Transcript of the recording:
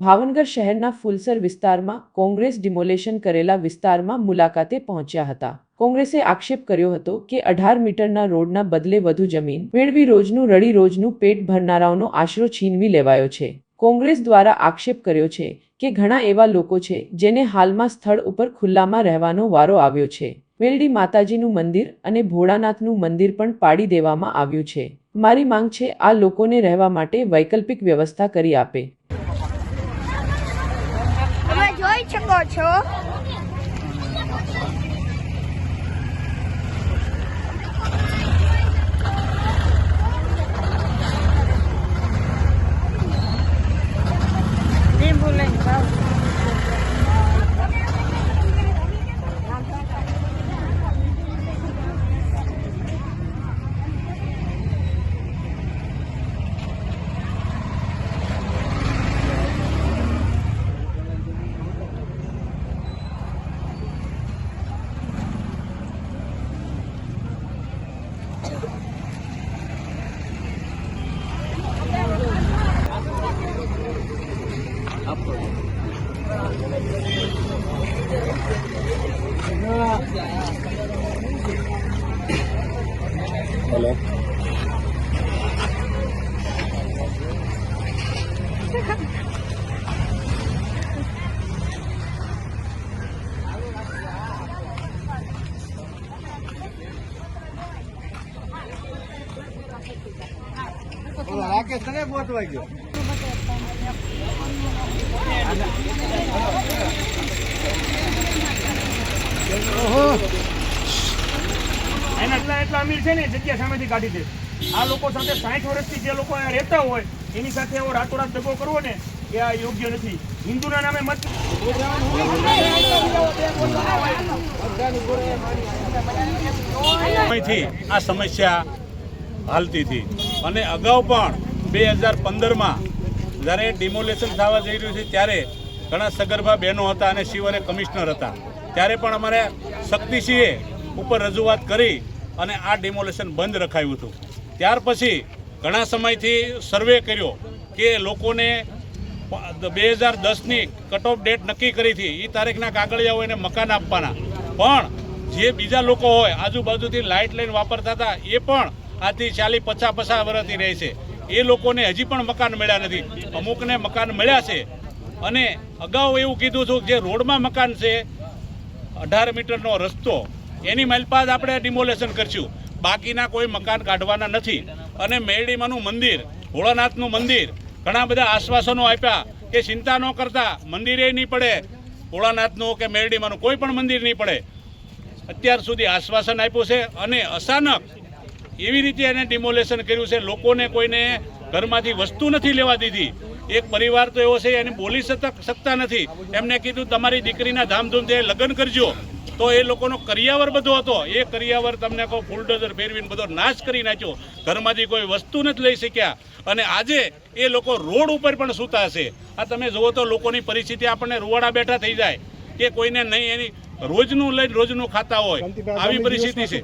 ભાવનગર શહેરના ફુલસર વિસ્તારમાં કોંગ્રેસ ડિમોલેશન કરેલા વિસ્તારમાં મુલાકાતે પહોંચ્યા હતા. કોંગ્રેસે આક્ષેપ કર્યો હતો કે અઢાર મીટરના રોડના બદલે વધુ જમીન, મેળવી રોજનું રડી રોજનું પેટ ભરનારાઓનો આશરો છીનવી લેવાયો છે. કોંગ્રેસ દ્વારા આક્ષેપ કર્યો છે કે ઘણા એવા લોકો છે જેને હાલમાં સ્થળ ઉપર ખુલ્લામાં રહેવાનો વારો આવ્યો છે. મેલડી માતાજીનું મંદિર અને ભોળાનાથનું મંદિર પણ પાડી દેવામાં આવ્યું છે. મારી માંગ છે આ લોકોને રહેવા માટે વૈકલ્પિક વ્યવસ્થા કરી આપે તમે જોઈ Oke, Olha lá, que é lagi. એટલા અમીર છે ને જગ્યા સામેથી કાઢી દે. આ લોકો સાથે સાઠ વર્ષથી જે લોકો અહીંયા રહેતા હોય, એની સાથે એવો રાતોરાત દગો કરવો ને, એ આ યોગ્ય નથી. હિન્દુના નામે મત સમયથી આ સમસ્યા હાલતી હતી. અને અગાઉ પણ બે હજાર પંદરમાં જ્યારે ડિમોલેશન થવા જઈ રહ્યું છે, ત્યારે ઘણા સગર્ભા બહેનો હતા અને શિવરે કમિશનર હતા. ત્યારે પણ અમારે શક્તિસિંહે ઉપર રજૂઆત કરી અને આ ડિમોલેશન બંધ રખાયું હતું. ત્યાર પછી ઘણા સમયથી સર્વે કર્યો કે લોકોને બે હજાર દસની કટ ઓફ ડેટ નક્કી કરી હતી. એ તારીખના કાગળિયાઓ એને મકાન આપવાના. પણ જે બીજા લોકો હોય, આજુબાજુથી લાઇટ લઈને વાપરતા હતા, એ પણ આથી ચાલી પચાસ પચાસ વર્ષથી રહે છે. એ લોકોને હજી પણ મકાન મળ્યા નથી. અમુકને મકાન મળ્યા છે. અને અગાઉ એવું કીધું હતું જે રોડમાં મકાન છે, અઢાર મીટરનો રસ્તો એની માલપાસ આપણે ડિમોલેશન કરશું. બાકીના કોઈ મકાન કાઢવાના નથી. અને મેરડીમાનું મંદિર, ભોળાનાથનું મંદિર, ઘણા બધા આશ્વાસનો આપ્યા કે ચિંતા ન કરતા, મંદિરે નહીં પડે. ભોળાનાથનું કે મેરડીમાનું કોઈ પણ મંદિર નહીં પડે. અત્યાર સુધી આશ્વાસન આપ્યું છે અને અચાનક એવી રીતે એને ડિમોલેશન કર્યું છે. લોકોને કોઈને ઘરમાંથી વસ્તુ નથી લેવા દીધી. એક પરિવાર તો એવો છે એને બોલી શકતા નથી. એમને કીધું તમારી દીકરીના ધામધૂમથી લગ્ન કરજો. તો એ લોકોનો કરિયાવર બધો હતો. એ કરિયાવર તમને કહો ફૂલડોઝર ફેરવીને બધો નાશ કરી નાખ્યો. ઘરમાંથી કોઈ વસ્તુ નથી લઈ શક્યા. અને આજે એ લોકો રોડ ઉપર પણ સૂતા હશે. આ તમે જુઓ તો લોકોની પરિસ્થિતિ આપણને રૂવાડા બેઠા થઈ જાય કે કોઈને નહીં એની રોજનું લઈને રોજનું ખાતા હોય. આવી પરિસ્થિતિ છે.